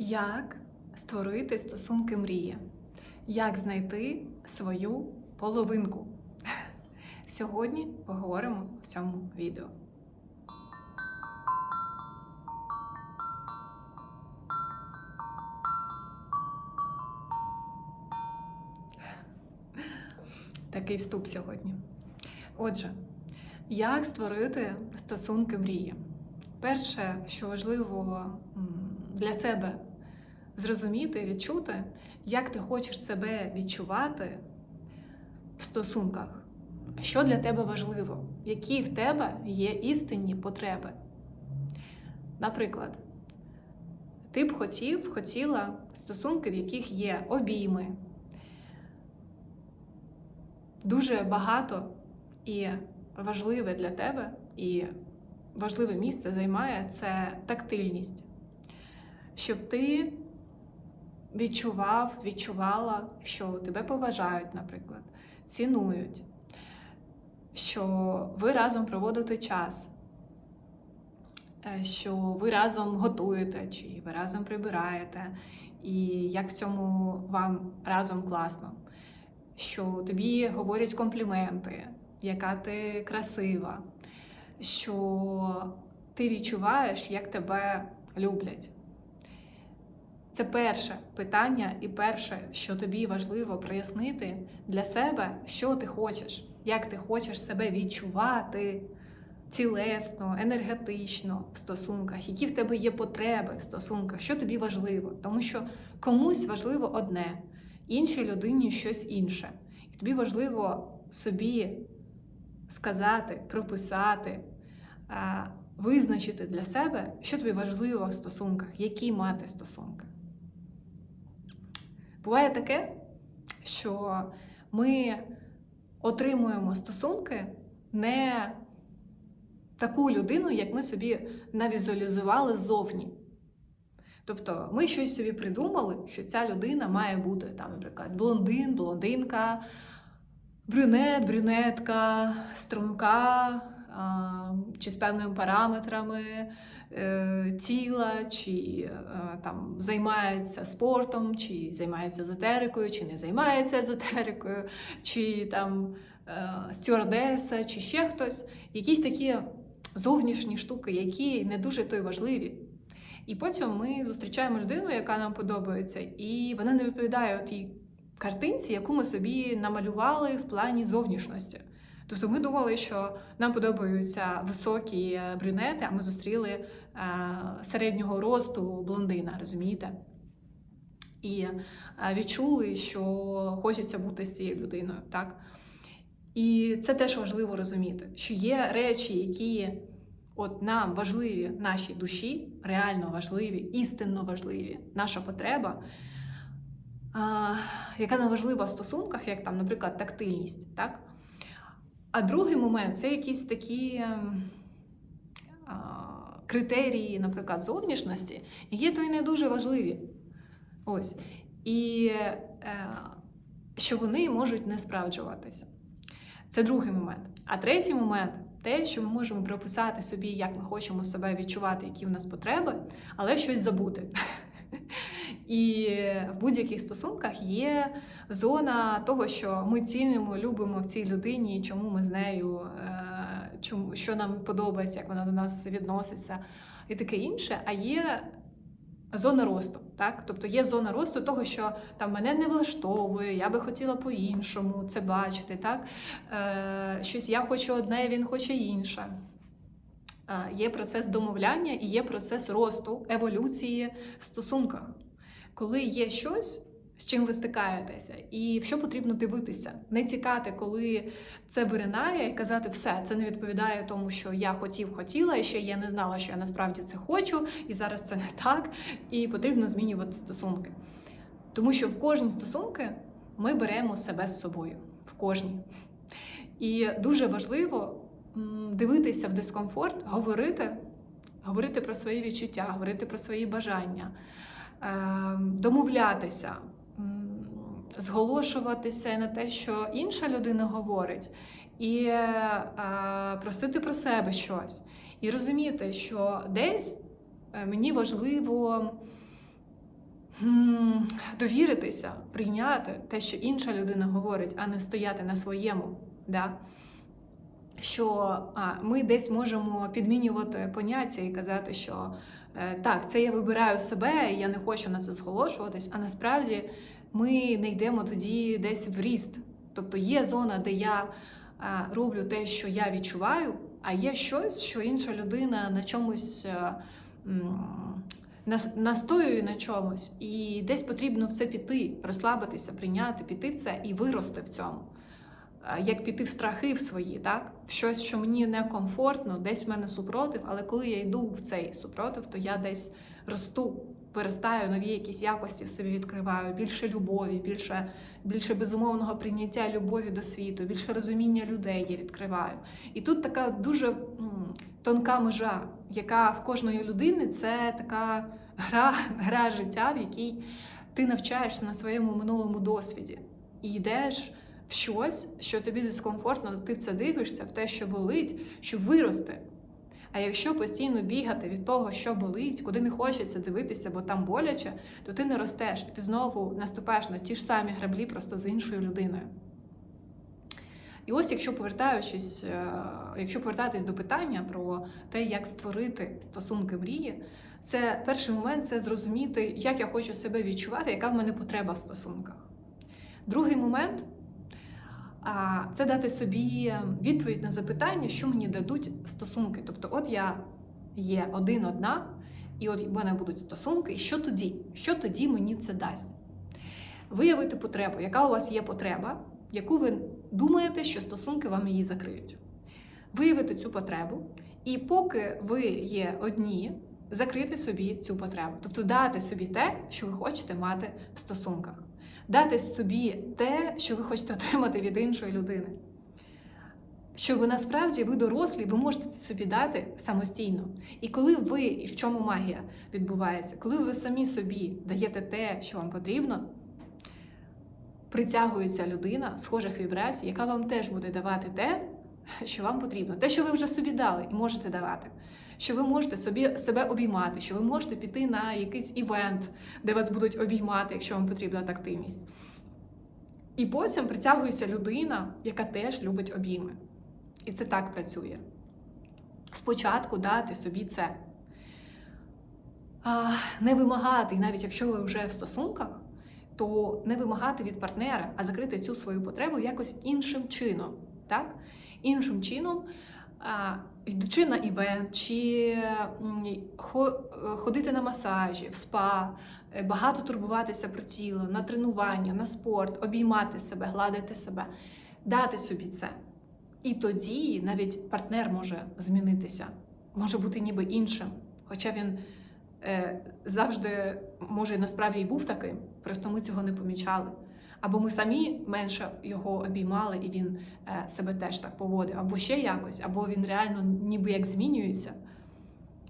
Як створити стосунки мрії? Як знайти свою половинку? Сьогодні поговоримо в цьому відео. Такий вступ сьогодні. Отже, як створити стосунки мрії? Перше, що важливо для себе зрозуміти, відчути, як ти хочеш себе відчувати в стосунках, що для тебе важливо, які в тебе є істинні потреби. Наприклад, ти б хотів, хотіла стосунки, в яких є обійми. Дуже багато і важливе для тебе, і важливе місце займає це тактильність. Щоб ти відчував, відчувала, що тебе поважають, наприклад, цінують, що ви разом проводите час, е, що ви разом готуєте, чи ви разом прибираєте, і як в цьому вам разом класно, що тобі говорять компліменти, яка ти красива, що ти відчуваєш, як тебе люблять. Це перше питання, і перше, що тобі важливо прояснити для себе, що ти хочеш, як ти хочеш себе відчувати цілесно, енергетично в стосунках, які в тебе є потреби в стосунках, що тобі важливо. Тому що комусь важливо одне, іншій людині щось інше. І тобі важливо собі сказати, прописати, визначити для себе, що тобі важливо в стосунках, які мати стосунки. Буває таке, що ми отримуємо стосунки не таку людину, як ми собі навізуалізували зовні. Тобто ми щось собі придумали, що ця людина має бути, там, наприклад, блондин, блондинка, брюнет, брюнетка, струнка а, чи з певними параметрами тіла, чи е, там займається спортом, чи займається езотерикою, чи не займається езотерикою, чи там е, стюардеса, чи ще хтось. Якісь такі зовнішні штуки, які не дуже то важливі. І потім ми зустрічаємо людину, яка нам подобається, і вона не відповідає тій картинці, яку ми собі намалювали в плані зовнішності. Тобто ми думали, що нам подобаються високі брюнети, а ми зустріли е, середнього росту блондина, розумієте? І е, відчули, що хочеться бути з цією людиною. так? І це теж важливо розуміти, що є речі, які от нам важливі нашій душі, реально важливі, істинно важливі, наша потреба, яка нам важлива в стосунках, як там, наприклад, тактильність. так? А другий момент це якісь такі ем, а, критерії, наприклад, зовнішності, які то й не дуже важливі. Ось. І е, що вони можуть не справджуватися. Це другий момент. А третій момент те, що ми можемо прописати собі, як ми хочемо себе відчувати, які в нас потреби, але щось забути. І в будь-яких стосунках є зона того, що ми цінимо, любимо в цій людині, чому ми з нею, е, що нам подобається, як вона до нас відноситься, і таке інше. А є зона росту. Так? Тобто є зона росту того, що там мене не влаштовує, я би хотіла по-іншому це бачити. Так? Е, Щось я хочу одне, він хоче інше. Є процес домовляння і є процес росту, еволюції в стосунках. Коли є щось, з чим ви стикаєтеся, і в що потрібно дивитися, не тікати, коли це виринає, і казати, все, це не відповідає тому, що я хотів, хотіла, і ще я не знала, що я насправді це хочу, і зараз це не так, і потрібно змінювати стосунки. Тому що в кожні стосунки ми беремо себе з собою, в кожній. І дуже важливо дивитися в дискомфорт, говорити, говорити про свої відчуття, говорити про свої бажання, е, домовлятися, зголошуватися на те, що інша людина говорить, і е, просити про себе щось. І розуміти, що десь е, мені важливо довіритися, прийняти те, що інша людина говорить, а не стояти на своєму. Да? Що а, ми десь можемо підмінювати поняття і казати, що е, так, це я вибираю себе, і я не хочу на це зголошуватись, а насправді ми не йдемо тоді десь в ріст. Тобто є зона, де я роблю те, що я відчуваю, а є щось, що інша людина на чомусь. е, настоює на чомусь, і десь потрібно в це піти, розслабитися, прийняти, піти в це і вирости в цьому. А, Як піти в страхи в свої, так? В щось, що мені некомфортно, десь в мене супротив, але коли я йду в цей супротив, то я десь росту, виростаю, нові якісь якості в собі відкриваю, більше любові, більше, більше безумовного прийняття любові до світу, більше розуміння людей я відкриваю. І тут така дуже тонка межа, яка в кожної людини це така гра, гра життя, в якій ти навчаєшся на своєму минулому досвіді і йдеш в щось, що тобі дискомфортно, ти в це дивишся, в те, що болить, щоб вирости. А якщо постійно бігати від того, що болить, куди не хочеться дивитися, бо там боляче, то ти не ростеш, і ти знову наступаєш на ті ж самі граблі, просто з іншою людиною. І ось, якщо повертаючись, е, якщо повертатись до питання про те, як створити стосунки мрії, це перший момент це зрозуміти, як я хочу себе відчувати, яка в мене потреба в стосунках. Другий момент це дати собі відповідь на запитання, що мені дадуть стосунки. Тобто, от я є один-одна, і от в мене будуть стосунки, і що тоді? Що тоді мені це дасть? Виявити потребу, яка у вас є потреба, яку ви думаєте, що стосунки вам її закриють. Виявити цю потребу, і поки ви є одні, закрити собі цю потребу. Тобто дати собі те, що ви хочете мати в стосунках. Дати собі те, що ви хочете отримати від іншої людини. Що ви насправді ви дорослі, ви можете собі дати самостійно. І коли ви, і в чому магія відбувається, коли ви самі собі даєте те, що вам потрібно, притягується людина схожих вібрацій, яка вам теж буде давати те, що вам потрібно, те, що ви вже собі дали і можете давати. Що ви можете собі себе обіймати, що ви можете піти на якийсь івент, де вас будуть обіймати, якщо вам потрібна тактильність. І потім притягується людина, яка теж любить обійми. І це так працює. Спочатку дати собі це. А, не вимагати, і навіть якщо ви вже в стосунках, то не вимагати від партнера, а закрити цю свою потребу якось іншим чином. Так? Іншим чином, йдучи на івент, чи ходити на масажі, в спа, е, багато турбуватися про тіло, на тренування, на спорт, обіймати себе, гладити себе, дати собі це. І тоді навіть партнер може змінитися, може бути ніби іншим, хоча він е, завжди, може, насправді і був таким, просто ми цього не помічали. Або ми самі менше його обіймали, і він е, себе теж так поводив, або ще якось, або він реально ніби як змінюється,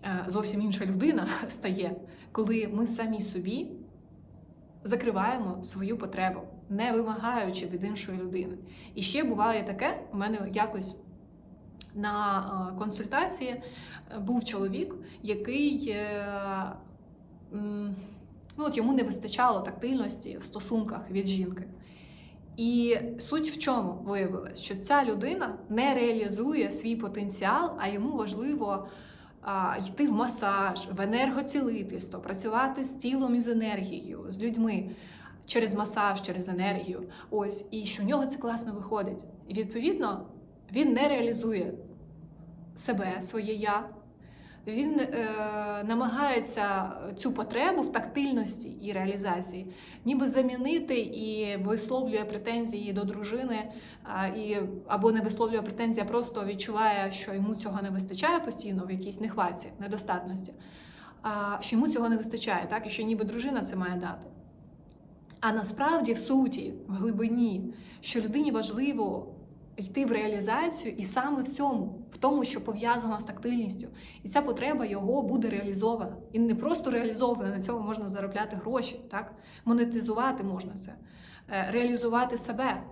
е, зовсім інша людина стає, коли ми самі собі закриваємо свою потребу, не вимагаючи від іншої людини. І ще буває таке, у мене якось на е, консультації був чоловік, який ну, от йому не вистачало тактильності в стосунках від жінки. І суть в чому виявилось, що ця людина не реалізує свій потенціал, а йому важливо а, йти в масаж, в енергоцілительство, працювати з тілом і з енергією, з людьми через масаж, через енергію. Ось і що в нього це класно виходить. І відповідно він не реалізує себе, своє я. Він е, намагається цю потребу в тактильності і реалізації, ніби замінити і висловлює претензії до дружини, а, і, або не висловлює претензії, а просто відчуває, що йому цього не вистачає постійно в якійсь нехватці, недостатності, а, що йому цього не вистачає, так, і що ніби дружина це має дати. А насправді, в суті, в глибині, що людині важливо йти в реалізацію, і саме в цьому, в тому, що пов'язано з тактильністю, і ця потреба його буде реалізована. І не просто реалізована, на цьому можна заробляти гроші, так? монетизувати можна це, е, реалізувати себе.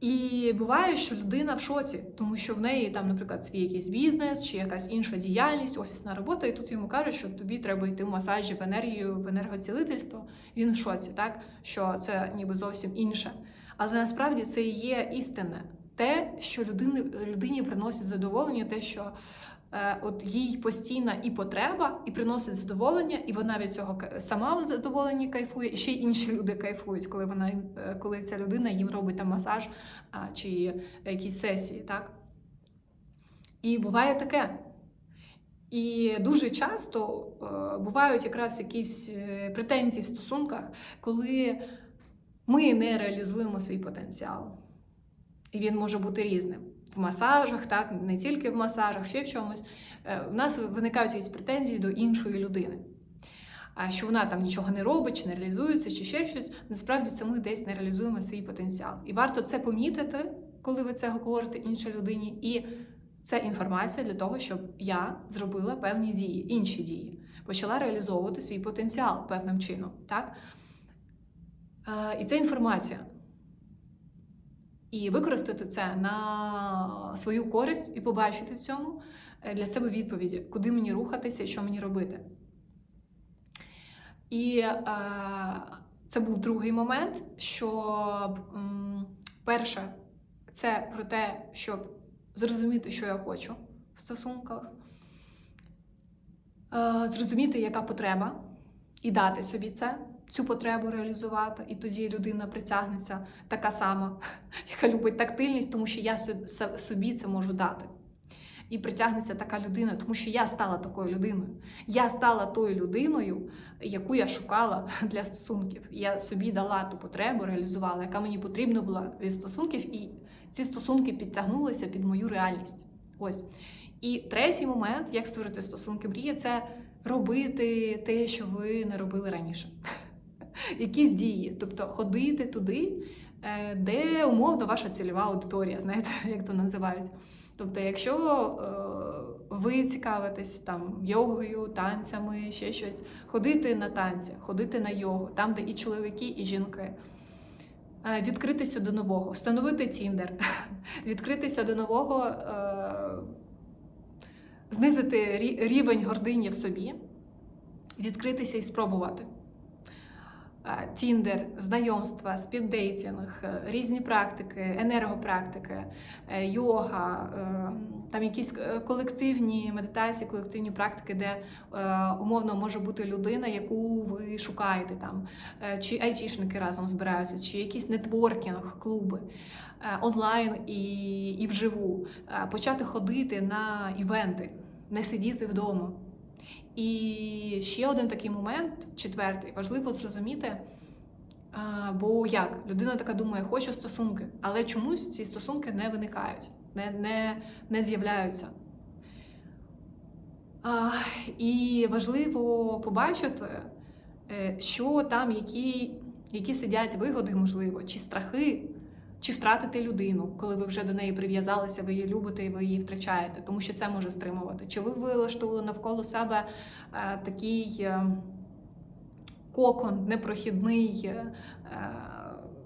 І буває, що людина в шоці, тому що в неї там, наприклад, свій якийсь бізнес чи якась інша діяльність, офісна робота, і тут йому кажуть, що тобі треба йти в масажі в енергію, в енергоцілительство. Він в шоці, так що це ніби зовсім інше. Але насправді це і є істинне. Те, що людини, людині приносить задоволення, те, що е, от їй постійна і потреба, і приносить задоволення, і вона від цього сама в задоволенні кайфує, і ще й інші люди кайфують, коли вона е, коли ця людина їм робить там масаж а, чи якісь сесії, так? І буває таке. І дуже часто е, бувають якраз якісь е, претензії в стосунках, коли ми не реалізуємо свій потенціал. І він може бути різним. В масажах, так, не тільки в масажах, ще в чомусь. Е, В нас виникають якісь претензії до іншої людини. А що вона там нічого не робить, чи не реалізується, чи ще щось. Насправді це ми десь не реалізуємо свій потенціал. І варто це помітити, коли ви це говорите іншій людині. І це інформація для того, щоб я зробила певні дії, інші дії, почала реалізовувати свій потенціал певним чином. Так? Е, І це інформація. І використати це на свою користь і побачити в цьому е, для себе відповіді, куди мені рухатися і що мені робити. І е, це був другий момент, що перше, це про те, щоб зрозуміти, що я хочу в стосунках, е, зрозуміти, яка потреба, і дати собі це, цю потребу реалізувати. І тоді людина притягнеться така сама, яка любить тактильність, тому що я со- со- собі це можу дати. І притягнеться така людина, тому що я стала такою людиною. Я стала тою людиною, яку я шукала для стосунків. Я собі дала ту потребу, реалізувала, яка мені потрібна була від стосунків, і ці стосунки підтягнулися під мою реальність. Ось. І третій момент, як створити стосунки мрії, це робити те, що ви не робили раніше. Якісь дії, тобто ходити туди, е, де умовно ваша цільова аудиторія, знаєте, як то називають. Тобто, якщо е, ви цікавитесь там йогою, танцями, ще щось, ходити на танці, ходити на йогу, там, де і чоловіки, і жінки. Е, Відкритися до нового, встановити Тіндер, відкритися до нового, знизити рі- рівень гордині в собі, відкритися і спробувати. Тіндер, знайомства, спіддейтінг, е, різні практики, енергопрактики, е, йога, е, там якісь колективні медитації, колективні практики, де умовно може бути людина, яку ви шукаєте там, чи айтішники разом збираються, чи якісь нетворкінг, клуби онлайн і, і вживу, почати ходити на івенти, не сидіти вдома. І ще один такий момент, четвертий, важливо зрозуміти. Бо як людина така думає, хочу стосунки, але чомусь ці стосунки не виникають, не, не, не з'являються. А, І важливо побачити, е, що там, які, які сидять вигоди, можливо, чи страхи, чи втратити людину, коли ви вже до неї прив'язалися, ви її любите і ви її втрачаєте, тому що це може стримувати. Чи ви вилаштували навколо себе е, такий е, кокон непрохідний, е, е,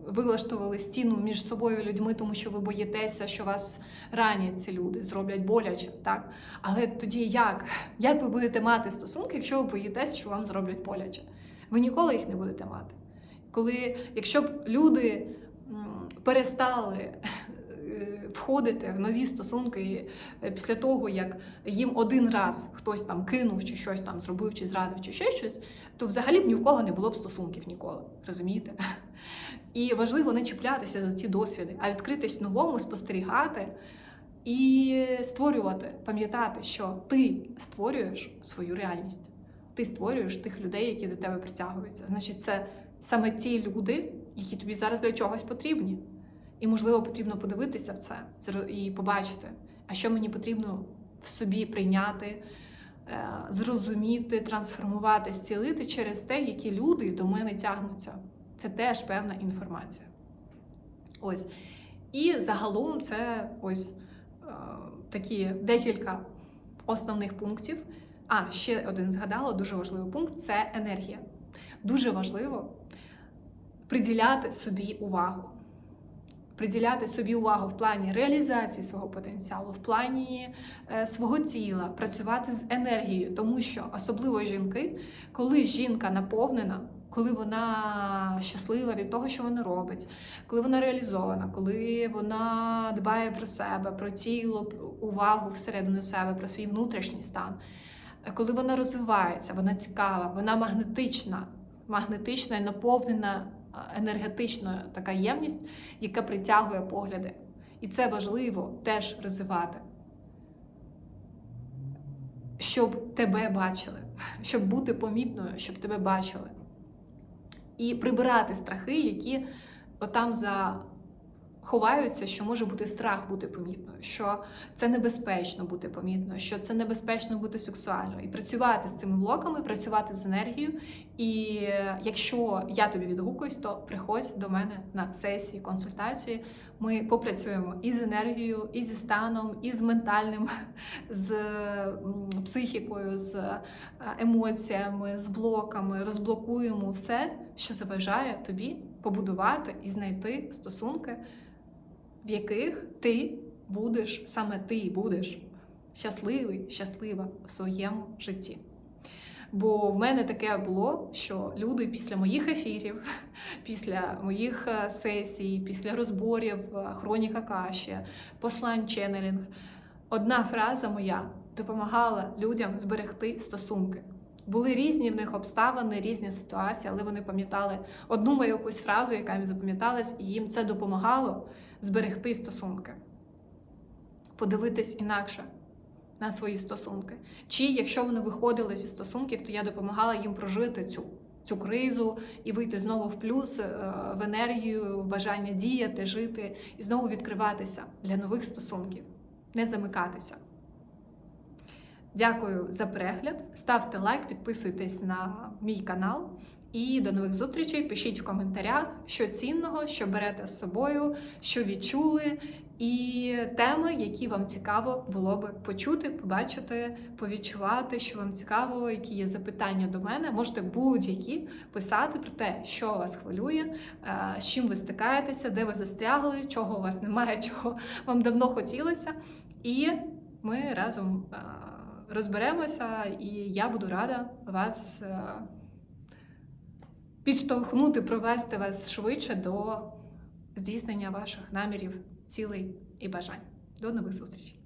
вилаштували стіну між собою людьми, тому що ви боїтеся, що вас ранять ці люди, зроблять боляче, так? Але тоді як? Як ви будете мати стосунки, якщо ви боїтеся, що вам зроблять боляче? Ви ніколи їх не будете мати. Коли, якщо б люди перестали е, входити в нові стосунки е, після того, як їм один раз хтось там кинув, чи щось там зробив, чи зрадив, чи ще щось, то взагалі б ні в кого не було б стосунків ніколи. Розумієте? І важливо не чіплятися за ті досвіди, а відкритись новому, спостерігати і створювати, пам'ятати, що ти створюєш свою реальність. Ти створюєш тих людей, які до тебе притягуються. Значить, це саме ті люди, які тобі зараз для чогось потрібні. І, можливо, потрібно подивитися в це і побачити, а що мені потрібно в собі прийняти, е, зрозуміти, трансформувати, зцілити через те, які люди до мене тягнуться. Це теж певна інформація. Ось. І загалом це ось е, такі декілька основних пунктів. А, ще один згадала, дуже важливий пункт це енергія. Дуже важливо приділяти собі увагу. приділяти собі увагу в плані реалізації свого потенціалу, в плані е, свого тіла, працювати з енергією, тому що особливо жінки, коли жінка наповнена. Коли вона щаслива від того, що вона робить, коли вона реалізована, коли вона дбає про себе, про тіло, про увагу всередину себе, про свій внутрішній стан, коли вона розвивається, вона цікава, вона магнетична, магнетична і наповнена а, енергетичною така ємність, яка притягує погляди. І це важливо теж розвивати. Щоб тебе бачили, щоб бути помітною, щоб тебе бачили. І прибирати страхи, які отам за ховаються, що може бути страх бути помітною, що це небезпечно бути помітною, що це небезпечно бути сексуальною. І працювати з цими блоками, працювати з енергією. І якщо я тобі відгукуюсь, то приходь до мене на сесії, консультації. Ми попрацюємо і з енергією, і зі станом, і з ментальним, з психікою, з е, емоціями, з блоками, розблокуємо все, що заважає тобі побудувати і знайти стосунки, в яких ти будеш, саме ти будеш щасливий, щаслива в своєму житті. Бо в мене таке було, що люди після моїх ефірів, після моїх е, сесій, після розборів е, хроніка каші, послань ченнелінг, одна фраза моя допомагала людям зберегти стосунки. Були різні в них обставини, різні ситуації, але вони пам'ятали одну мою якусь фразу, яка їм запам'яталась, і їм це допомагало зберегти стосунки, подивитись інакше на свої стосунки. Чи якщо вони виходили зі стосунків, то я допомагала їм прожити цю, цю кризу і вийти знову в плюс, е, в енергію, в бажання діяти, жити і знову відкриватися для нових стосунків, не замикатися. Дякую за перегляд. Ставте лайк, підписуйтесь на мій канал. І до нових зустрічей. Пишіть в коментарях, що цінного, що берете з собою, що відчули, і теми, які вам цікаво було би почути, побачити, повідчувати, що вам цікаво, які є запитання до мене. Можете будь-які писати про те, що вас хвилює, е, з чим ви стикаєтеся, де ви застрягли, чого у вас немає, чого вам давно хотілося. І ми разом е, розберемося, і я буду рада вас. е, підштовхнути, провести вас швидше до здійснення ваших намірів, цілей і бажань. До нових зустрічей!